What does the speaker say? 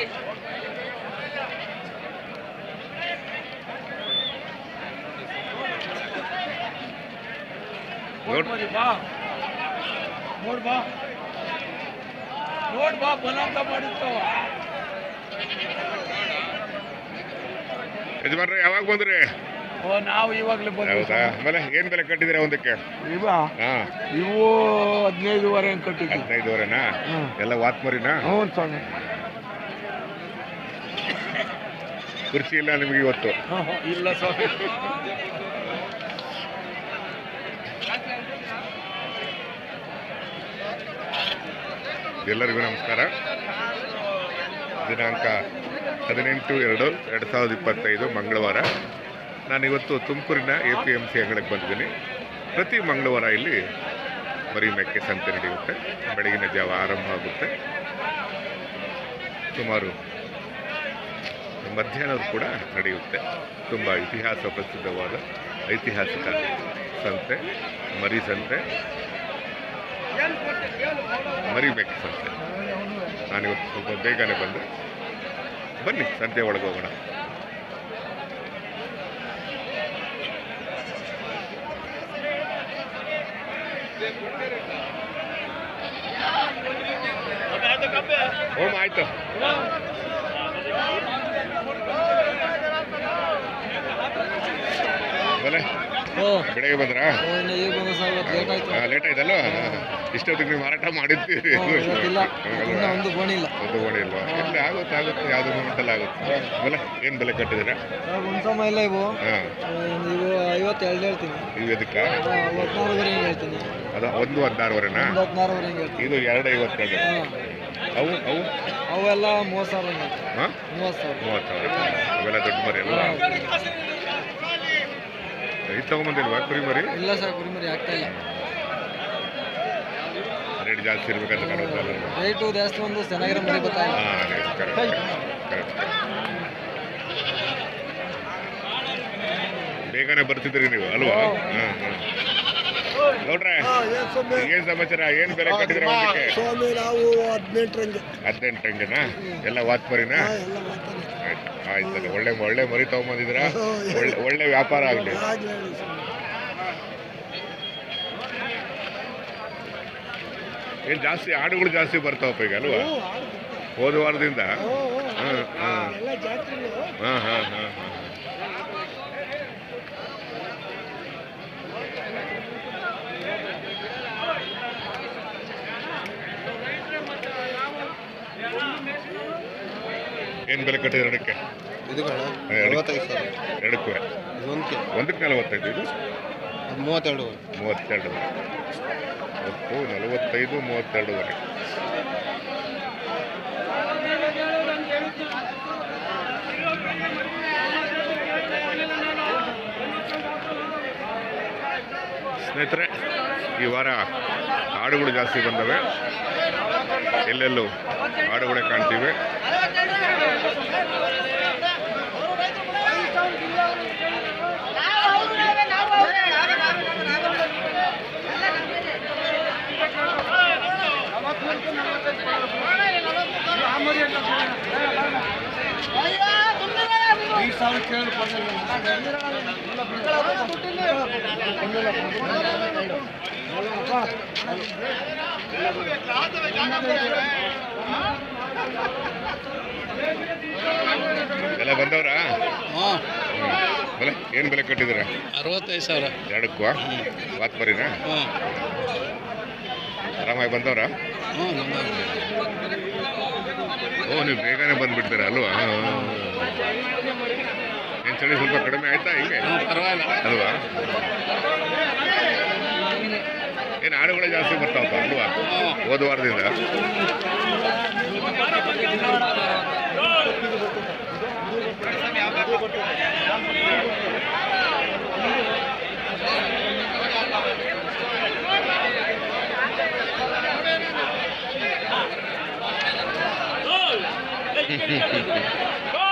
ನೋಡ್. ಬಾ. ನೋಡ್ ಬಾ. ನೋಡ್ ಬಾ ಯಜಮಾನ್ರೆ ಯಾವಾಗ ಬಂದ್ರಿ? ಓ ನಾವು ಇವಾಗಲೇ ಹೌದಾ? ಆಮೇಲೆ ಏನ್ ಬೆಲೆ ಕಟ್ಟಿದ್ರೆ ಒಂದಕ್ಕೆ? ಇವ? ಹಾ. ಇವು ಹದಿನೈದುವರೆ ಕಟ್ಟಿದ್ವಿ ಹದಿನೈದುವರೆನಾ. ಎಲ್ಲ ವಾತ್ಮರಿನಾ? ಹ್ಞೂ ಸ್ವಾಮಿ. ಕುರ್ಚಿ ಇಲ್ಲ ನಿಮಗೆ ಇವತ್ತು. ಇಲ್ಲ ಸ್ವಾಮಿ ಎಲ್ಲರಿಗೂ ನಮಸ್ಕಾರ. ದಿನಾಂಕ ಹದಿನೆಂಟು ಎರಡು ಎರಡು ಸಾವಿರದ ಇಪ್ಪತ್ತೈದು ಮಂಗಳವಾರ. ನಾನಿವತ್ತು ತುಮಕೂರಿನ ಎ ಪಿ ಎಂ ಸಿ ಅಂಗಡಿಗೆ ಬಂದಿದ್ದೀನಿ. ಪ್ರತಿ ಮಂಗಳವಾರ ಇಲ್ಲಿ ಬರೀ ಮೆಕ್ಕೆ ಸಂತೆ ನಡೆಯುತ್ತೆ. ಬೆಳಗಿನ ಜಾವ ಆರಂಭ ಆಗುತ್ತೆ ಸುಮಾರು ಮಧ್ಯಾಹ್ನದ ಕೂಡ ನಡೆಯುತ್ತೆ. ತುಂಬ ಇತಿಹಾಸ ಪ್ರಸಿದ್ಧವಾದ ಐತಿಹಾಸಿಕ ಸಂತೆ, ಮರಿ ಸಂತೆ. ಮರಿಬೇಕು ಸಂತೆ. ನಾನಿವತ್ತು ಸ್ವಲ್ಪ ಬೇಗನೆ ಬಂದೆ. ಬನ್ನಿ, ಸಂತೆ ಒಳಗೆ ಹೋಗೋಣ. ಓಮ್ ಆಯ್ತು. ಓ. ಬೆಳಗ್ಗೆ ಬಂದ್ರಾ? ಲೇಟ್ ಆಯ್ತು. ಲೇಟ್ ಇಷ್ಟೊತ್ತಿಗೆ ನೀವು ಮಾರಾಟ ಮಾಡಿದ್ದೀರಿ? ಒಂದು ಇಲ್ಲ. ಇಲ್ಲ. ಆಗುತ್ತೆ ಆಗುತ್ತೆ. ಯಾವ್ದು ಮೂಮೆಂಟಲ್ಲಿ ಆಗುತ್ತೆ. ಆಮೇಲೆ ಏನು ಬೆಲೆ ಕಟ್ಟಿದ್ದೀರಾ? ಒಂದು ಸಮ ಇಲ್ಲ ಇವು. ಇವು ಐವತ್ತೆರಡು ಹೇಳ್ತೀನಿ. ನೀವು ಅದಕ್ಕೆ ಹದಿನಾರುವರೆ ಹಿಂಗೆ ಹೇಳ್ತೀನಿ. ಅದು ಒಂದು ಹದಿನಾರುವರೆನಾ? ಹದಿನಾರುವರೆ ಹಿಂಗೆ ಹೇಳ್ತೀನಿ. ಇದು ಎರಡು ಐವತ್ತೆರಡು. ಅವು ಅವು? ಅವೆಲ್ಲ ಮೂವತ್ತು ಸಾವಿರ. ಮೂವತ್ತು ಸಾವಿರ. ಅವೆಲ್ಲ ದೊಡ್ಡ ಮರಿ ಅಲ್ವಾ? ಇದು ತಗೊಂಬಂದಿಲ್ವಾ ಕುರಿ ಮರಿ? ಇಲ್ಲ ಸರ್ ಕುರಿಮರಿ ಆಗ್ತಾ ಇಲ್ಲ. ರೇಟ್ ಜಾಸ್ತಿ ಇರ್ಬೇಕಂತ ರೇಟು ಜಾಸ್ತಿ ಒಂದು ಚೆನ್ನಾಗಿರೋ ಮರಿ ಗೊತ್ತಾಗಿಲ್ಲ ಹಾಂ ಕರೆಕ್ಟ್ ಕರೆಕ್ಟ್ ಬೇಗನೆ ಬರ್ತಿದ್ರಿ ನೀವು ಅಲ್ವಾ? ಹಾಂ. ಹಾಂ ನೋಡ್ರೆ ಏನ್ ಸಮಾಚಾರ? ಏನ್ ಬೆಲೆ ಕಟ್ಟಿದ್ರೆ ಸ್ವಾಮಿ ನಾವು ಹದಿನೆಂಟರಂಗೆ ಹದಿನೆಂಟು ಹಂಗೆನಾ ಎಲ್ಲ ವಾತ್ಮರಿನಾ ಒಳ್ಳೆ ಒಳ್ಳೆ ಮರಿ ತಗೊಂಬಂದಿದ್ರ ಒಳ್ಳೆ ಒಳ್ಳೆ ವ್ಯಾಪಾರ ಆಗ್ಲಿ. ಏನ್ ಜಾಸ್ತಿ ಆಡುಗಳು ಜಾಸ್ತಿ ಬರ್ತಾವಪ್ಪ ಈಗ ಅಲ್ವಾ? ಹೋದ ವಾರದಿಂದ? ಹಾಂ ಹಾಂ ಹಾಂ ಹಾಂ. ಹಾಂ ಹಾಂ. ಏನ್ ಬೆಲೆ ಕಟ್ಟಿದ್ರೆ ಎರಡಕ್ಕೆ ಇದು. ನಲವತ್ತೈದು ಸಾವಿರ. ಎರಡಕ್ಕೂ ಇದೊಂದಕ್ಕೆ ಒಂದಕ್ಕೆ ನಲವತ್ತೈದು ಇದು? ಮೂವತ್ತೆರಡು ಮೂವತ್ತೆರಡು ನಲವತ್ತೈದು ಮೂವತ್ತೆರಡುವರೆ ಸ್ನೇಹಿತರೆ ಈ ವಾರ ಹಾಡುಗಳು ಜಾಸ್ತಿ ಬಂದವೆ. ಎಲ್ಲೆಲ್ಲೂ ಹಾಡುಗಳೇ ಕಾಣ್ತೀವಿ. ಎಲ್ಲ ಬಂದವ್ರಾ? ಬೆಲೆ ಏನು ಬೆಲೆ ಕಟ್ಟಿದ್ದೀರಾ? ಅರವತ್ತೈದು ಸಾವಿರ. ಎರಡಕ್ಕೂ ವಾತ್ಮರಿನಾ ಹಾಂ. ಆರಾಮಾಗಿ ಬಂದವ್ರಾ? ಓ ನೀವು ಬೇಗನೆ ಬಂದ್ಬಿಡ್ತೀರಾ ಅಲ್ವಾ? ಚಳಿ ಸ್ವಲ್ಪ ಕಡಿಮೆ ಆಯ್ತಾ? ಹಿಂಗೆ? ಪರವಾಗಿಲ್ಲ. ಅಲ್ವಾ? ಏನು ಆಡುಗಳೇ ಜಾಸ್ತಿ ಬರ್ತಾವಪ್ಪ ಅಲ್ವಾ? ಹೋದ ವಾರದಿಂದ?